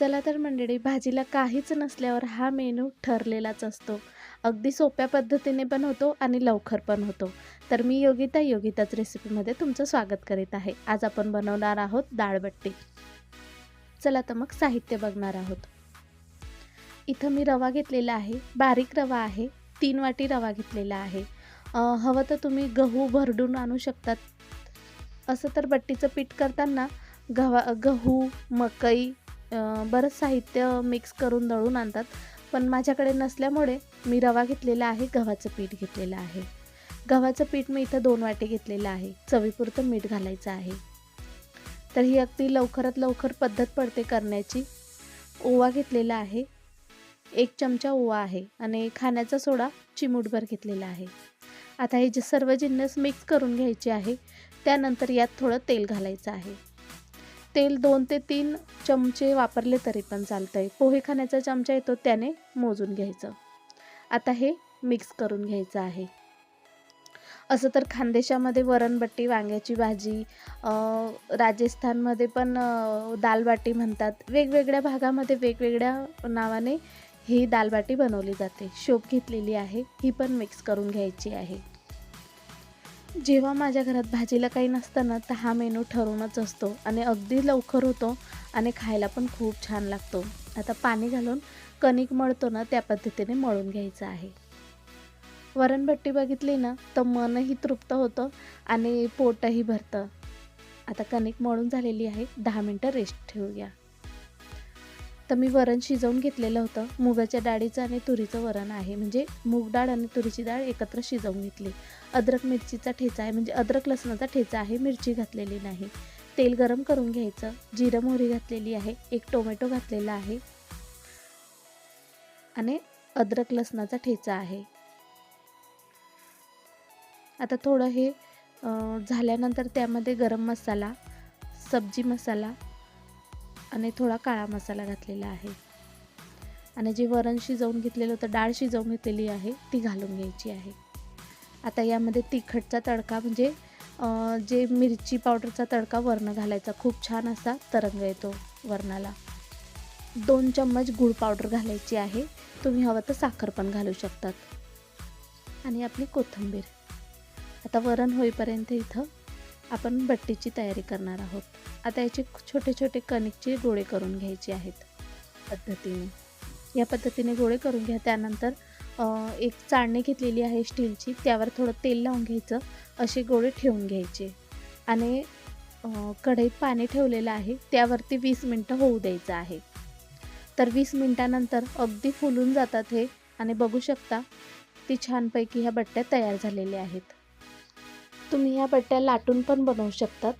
चला तर मंडळी भाजीला काहीच नसल्यावर हा मेनू ठरलेलाच असतो. अगदी सोप्या पद्धतीने पण होतो आणि लवकर पण होतो. तर मी योगिता योगिताच रेसिपीमध्ये तुमचं स्वागत करीत आहे. आज आपण बनवणार आहोत डाळबट्टी चला तर मग साहित्य बघणार आहोत. इथं मी रवा घेतलेला आहे बारीक रवा आहे तीन वाटी रवा घेतलेला आहे. हवं तर तुम्ही गहू भरडून आणू शकतात. असं तर बट्टीचं पीठ करताना गव्हा गहू मकई बरंच साहित्य मिक्स करून दळून आणतात. पण माझ्याकडे नसल्यामुळे मी रवा घेतलेला आहे गव्हाचं पीठ घेतलेलं आहे. गव्हाचं पीठ मी इथं दोन वाटे घेतलेलं आहे. चवीपुरतं मीठ घालायचं आहे. तर ही अगदी लवकरात लवकर पद्धत पडते करण्याची. ओवा घेतलेला आहे. एक चमचा ओवा आहे आणि खाण्याचा सोडा चिमूटभर घेतलेला आहे. आता हे जे सर्व जिन्नस मिक्स करून घ्यायचे आहे त्यानंतर यात थोडं तेल घालायचं आहे. तेल दोन ते तीन चमचे वापरले तरी पण चालतं आहे पोहे खाण्याचा चमचा येतो त्याने मोजून घ्यायचं. आता हे मिक्स करून घ्यायचं आहे. असं तर खानदेशामध्ये वरणबट्टी वांग्याची भाजी राजस्थानमध्ये पण दालबाटी म्हणतात. वेगवेगळ्या भागामध्ये वेगवेगळ्या नावाने ही दालबाटी बनवली जाते. शोप घेतलेली आहे. ही पण मिक्स करून घ्यायची आहे. जेव्हा माझ्या घरात भाजीला काही नसतं ना तर हा मेनू ठरूनच असतो आणि अगदी लवकर होतो आणि खायला पण खूप छान लागतो. आता पाणी घालून कणिक मळतो ना त्या पद्धतीने मळून घ्यायचं आहे. वरणभट्टी बघितली ना तर मनही तृप्त होतं आणि पोटही भरतं. आता कणिक मळून झालेली आहे दहा मिनटं रेस्ट ठेवूया. तर मी वरण शिजवून घेतलेलं होतं. मुगाच्या डाळीचं आणि तुरीचं वरण आहे. म्हणजे मूग डाळ आणि तुरीची डाळ एकत्र शिजवून घेतली. अद्रक मिरचीचा ठेचा आहे. म्हणजे अद्रक लसणाचा ठेचा आहे. मिरची घातलेली नाही. तेल गरम करून घ्यायचं. जिरं मोहरी घातलेली आहे. एक टोमॅटो घातलेला आहे. आणि अद्रक लसणाचा ठेचा आहे. आता थोडं हे झाल्यानंतर त्यामध्ये गरम मसाला सब्जी मसाला आणि थोडा काळा मसाला घातलेला आहे. आणि जे वरण शिजवून घेतलेलं होतं डाळ शिजवून घेतलेली आहे ती घालून घ्यायची आहे. आता यामध्ये तिखटचा तडका म्हणजे जे मिरची पावडरचा तडका वरण घालायचा खूप छान असा तरंग येतो वरणाला. दोन चम्मच गूळ पावडर घालायची आहे तुम्ही हवं तर साखर पण घालू शकतात. आणि आपली कोथिंबीर. आता वरण होईपर्यंत इथं आपण बट्टीची तयारी करणार आहोत. आता याचे छोटे छोटे कणिकचे गोळे करून घ्यायचे आहेत. पद्धतीने. या पद्धतीने गोळे करून घ्या. त्यानंतर एक चाळणी घेतलेली आहे स्टीलची. त्यावर थोडं तेल लावून घ्यायचं. असे गोळे ठेवून घ्यायचे. आणि कढईत पाणी ठेवलेलं आहे. त्यावरती वीस मिनटं होऊ द्यायचं आहे. तर वीस मिनटानंतर अगदी फुलून जातात हे. आणि बघू शकता ती छानपैकी ह्या बट्ट्या तयार झालेल्या आहेत. तुम्ही ह्या बट्ट्या लाटून पण बनवू शकतात.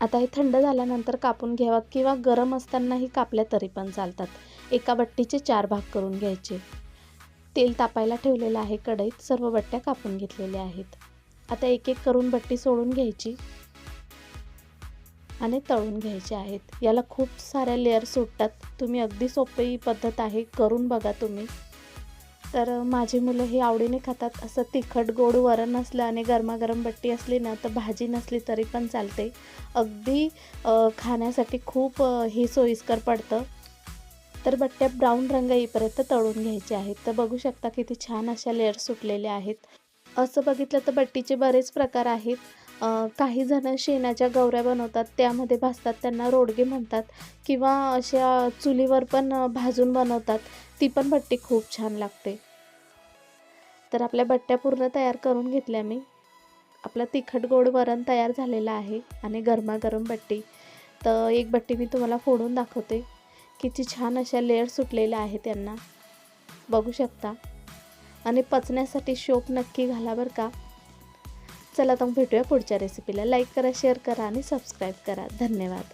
आता हे थंड झाल्यानंतर कापून घ्यावा किंवा गरम असतानाही कापल्या तरी पण चालतात. एका बट्टीचे चार भाग करून घ्यायचे. तेल तापायला ठेवलेलं आहे कढईत. सर्व बट्ट्या कापून घेतलेल्या आहेत. आता एक एक करून बट्टी सोडून घ्यायची आणि तळून घ्यायचे आहेत. याला खूप साऱ्या लेअर सुटतात तुम्ही अगदी सोपी पद्धत आहे. करून बघा तुम्ही. तर माझी मुलं हे आवडीने खातात. असं तिखट गोड वरण असलं आणि गरमागरम बट्टी असली ना तर भाजी नसली तरी पण चालते. अगदी खाण्यासाठी खूप हे सोयीस्कर पडतं. तर बट्ट्या ब्राऊन रंग येईपर्यंत तळून घ्यायचे आहेत. तर बघू शकता किती छान अशा लेअर सुटलेल्या आहेत. असं बघितलं तर बट्टीचे बरेच प्रकार आहेत. काही जण शेणाच्या गवऱ्या बनवतात त्यामध्ये भाजतात त्यांना रोडगे म्हणतात किंवा अशा चुलीवर पण भाजून बनवतात. ती पण भट्टी खूप छान लागते. तर आपल्या बट्ट्या पूर्ण तयार करून घेतल्या मी. आपलं तिखट गोड वरण तयार झालेलं आहे आणि गरमागरम बट्टी. तर एक बट्टी मी तुम्हाला फोडून दाखवते. किती छान अशा लेअर सुटलेल्या आहेत त्यांना. बघू शकता. आणि पचण्यासाठी शोप नक्की घाला बरं का. चला तर मग भेटूया पुढच्या रेसिपीला लाईक करा शेअर करा आणि सबस्क्राईब करा. धन्यवाद.